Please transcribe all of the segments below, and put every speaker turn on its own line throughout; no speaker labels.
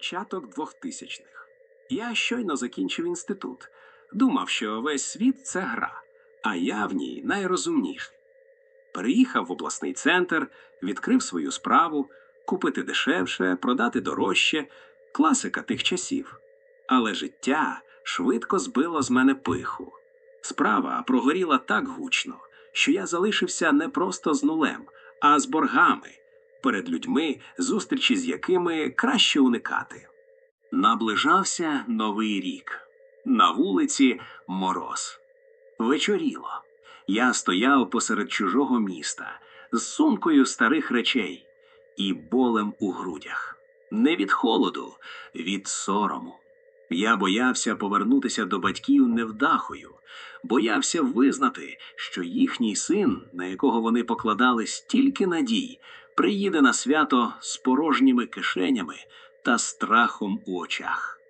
Початок 2000-х. Я щойно закінчив інститут. Думав, що весь світ це гра, а я в ній найрозумніший. Переїхав в обласний центр, відкрив свою справу, купити дешевше, продати дорожче, класика тих часів. Але життя швидко збило з мене пиху. Справа прогоріла так гучно, що я залишився не просто з нулем, а з боргами перед людьми, зустрічі з якими краще уникати. Наближався новий рік. На вулиці мороз. Вечоріло. Я стояв посеред чужого міста з сумкою старих речей і болем у грудях. Не від холоду, від сорому. Я боявся повернутися до батьків невдахою, боявся визнати, що їхній син, на якого вони покладали стільки надій, приїде на свято з порожніми кишенями та страхом у очах.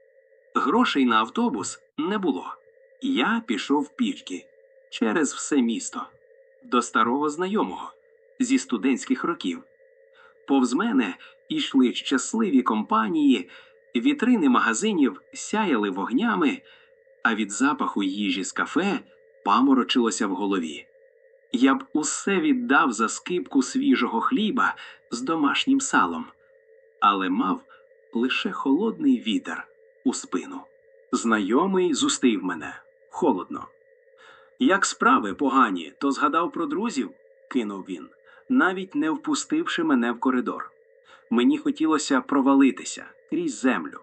Грошей на автобус не було. Я пішов пішки через все місто до старого знайомого зі студентських років. Повз мене йшли щасливі компанії, вітрини магазинів сяяли вогнями, а від запаху їжі з кафе паморочилося в голові. Я б усе віддав за скипку свіжого хліба з домашнім салом, але мав лише холодний вітер у спину. Знайомий зустрів мене холодно. Як справи погані, то згадав про друзів, кинув він, навіть не впустивши мене в коридор. Мені хотілося провалитися крізь землю,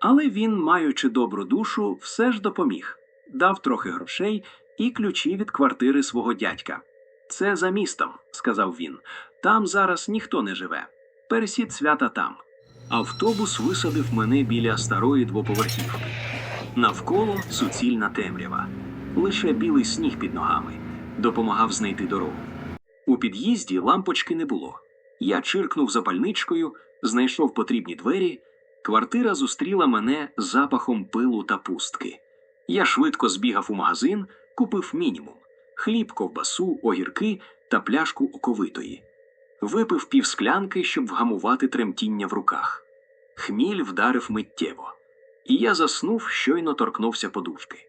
але він, маючи добру душу, все ж допоміг, дав трохи грошей і ключі від квартири свого дядька. Це за містом, сказав він. Там зараз ніхто не живе. Пересід свята там. Автобус висадив мене біля старої двоповерхівки. Навколо суцільна темрява. Лише білий сніг під ногами допомагав знайти дорогу. У під'їзді лампочки не було. Я чиркнув запальничкою, знайшов потрібні двері. Квартира зустріла мене запахом пилу та пустки. Я швидко збігав у магазин, купив мінімум: хліб, ковбасу, огірки та пляшку оковитої. Випив півсклянки, щоб вгамувати тремтіння в руках. Хміль вдарив миттєво, і я заснув, щойно торкнувся подушки.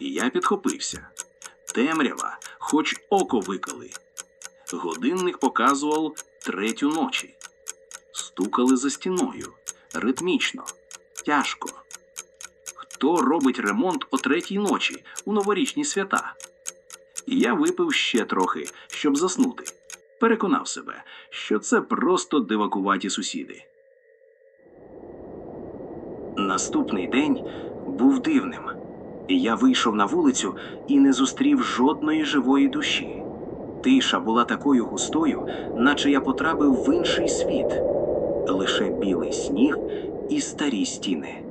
І я підхопився. Темрява, хоч око виколи. Годинник показував третю ночі. Стукали за стіною. Ритмічно, тяжко. Хто робить ремонт о третій ночі у новорічні свята? Я випив ще трохи, щоб заснути. Переконав себе, що це просто дивакуваті сусіди. Наступний день був дивним. Я вийшов на вулицю і не зустрів жодної живої душі. Тиша була такою густою, наче я потрапив в інший світ. Лише білий сніг і старі стіни.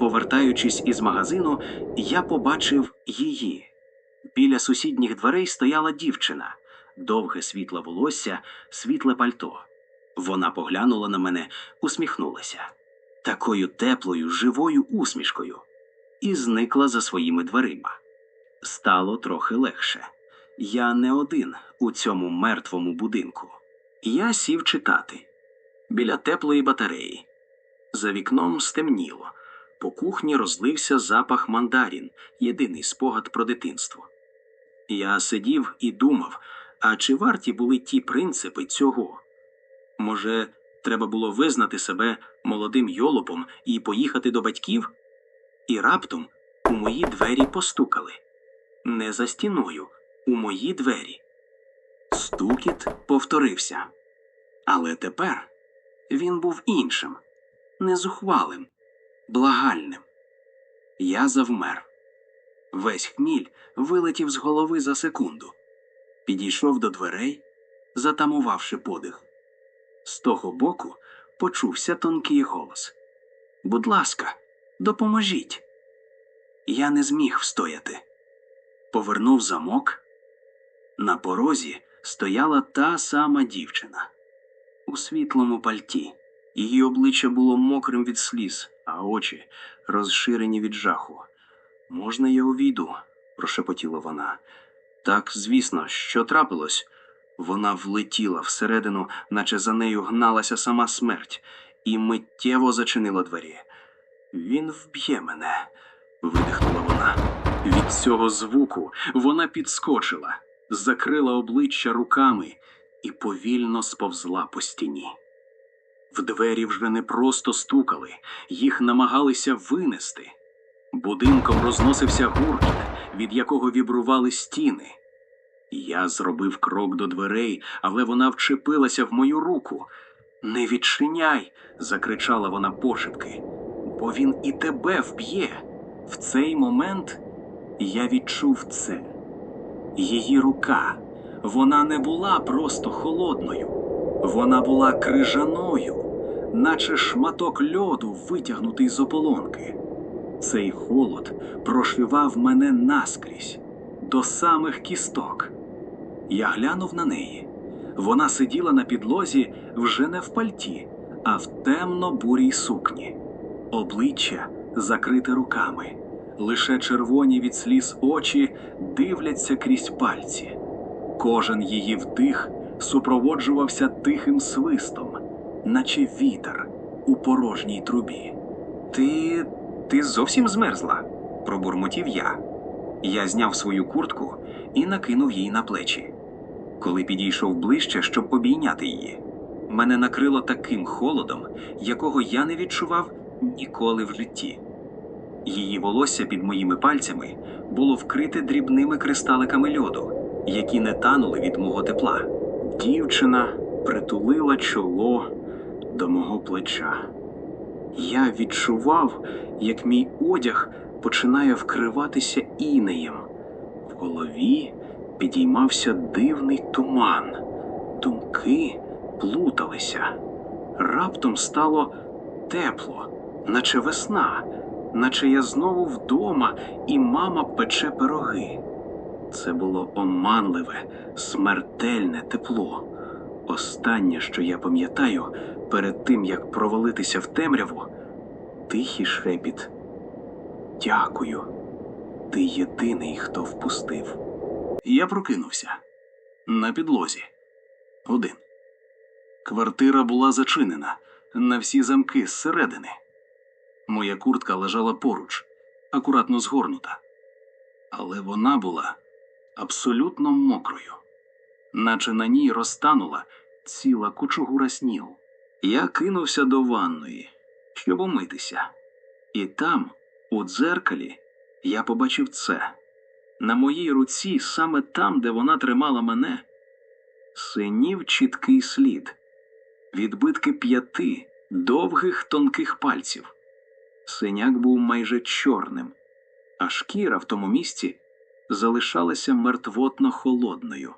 Повертаючись із магазину, я побачив її. Біля сусідніх дверей стояла дівчина, довге світле волосся, світле пальто. Вона поглянула на мене, усміхнулася такою теплою, живою усмішкою і зникла за своїми дверима. Стало трохи легше. Я не один у цьому мертвому будинку. Я сів читати біля теплої батареї. За вікном стемніло. По кухні розлився запах мандарін, єдиний спогад про дитинство. Я сидів і думав, а чи варті були ті принципи цього? Може, треба було визнати себе молодим йолопом і поїхати до батьків? І раптом у мої двері постукали. Не за стіною, у мої двері. Стукіт повторився. Але тепер він був іншим, незухвалим, благальним. Я завмер. Весь хміль вилетів з голови за секунду. Підійшов до дверей, затамувавши подих. З того боку почувся тонкий голос. Будь ласка, допоможіть. Я не зміг встояти. Повернув замок. На порозі стояла та сама дівчина у світлому пальті. Її обличчя було мокрим від сліз, а очі розширені від жаху. Можна я увійду? прошепотіла вона. Так, звісно, що трапилось? Вона влетіла всередину, наче за нею гналася сама смерть, і миттєво зачинила двері. Він вб'є мене, видихнула вона. Від цього звуку вона підскочила, закрила обличчя руками і повільно сповзла по стіні. В двері вже не просто стукали, їх намагалися винести. Будинком розносився гуркіт, від якого вібрували стіни. Я зробив крок до дверей, але вона вчепилася в мою руку. Не відчиняй, закричала вона пошепки, бо він і тебе вб'є. В цей момент я відчув це. Її рука, вона не була просто холодною, вона була крижаною, наче шматок льоду, витягнутий з ополонки. Цей холод прошивав мене наскрізь, до самих кісток. Я глянув на неї. Вона сиділа на підлозі вже не в пальті, а в темно-бурій сукні. Обличчя закрите руками. Лише червоні від сліз очі дивляться крізь пальці. Кожен її вдих супроводжувався тихим свистом, наче вітер у порожній трубі. Ти. ти зовсім змерзла, пробурмотів я. Я зняв свою куртку і накинув їй на плечі. Коли підійшов ближче, щоб обійняти її, мене накрило таким холодом, якого я не відчував ніколи в житті. Її волосся під моїми пальцями було вкрите дрібними кристаликами льоду, які не танули від мого тепла. Дівчина притулила чоло до мого плеча. Я відчував, як мій одяг починає вкриватися інеєм. В голові підіймався дивний туман, думки плуталися. Раптом стало тепло, наче весна, наче я знову вдома, і мама пече пироги. Це було оманливе, смертельне тепло. Останнє, що я пам'ятаю, перед тим як провалитися в темряву, тихий шепіт. Дякую. Ти єдиний, хто впустив. Я прокинувся на підлозі. Один. Квартира була зачинена на всі замки зсередини. Моя куртка лежала поруч, акуратно згорнута. Але вона була абсолютно мокрою, наче на ній розтанула ціла кучугура снігу. Я кинувся до ванної, щоб умитися. І там, у дзеркалі, я побачив це. На моїй руці, саме там, де вона тримала мене, синів чіткий слід, відбитки п'яти довгих тонких пальців. Синяк був майже чорним, а шкіра в тому місці залишалася мертвотно холодною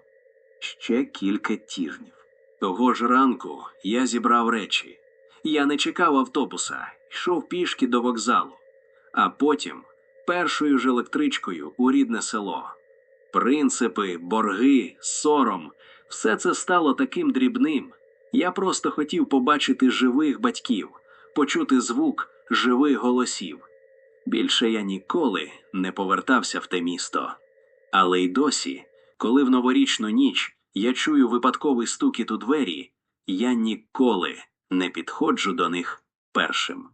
ще кілька тижнів. Того ж ранку я зібрав речі. Я не чекав автобуса, йшов пішки до вокзалу, а потім першою ж електричкою у рідне село. Принципи, борги, сором все це стало таким дрібним. Я просто хотів побачити живих батьків, почути звук живих голосів. Більше я ніколи не повертався в те місто. Але й досі, коли в новорічну ніч я чую випадковий стукіт у двері, я ніколи не підходжу до них першим.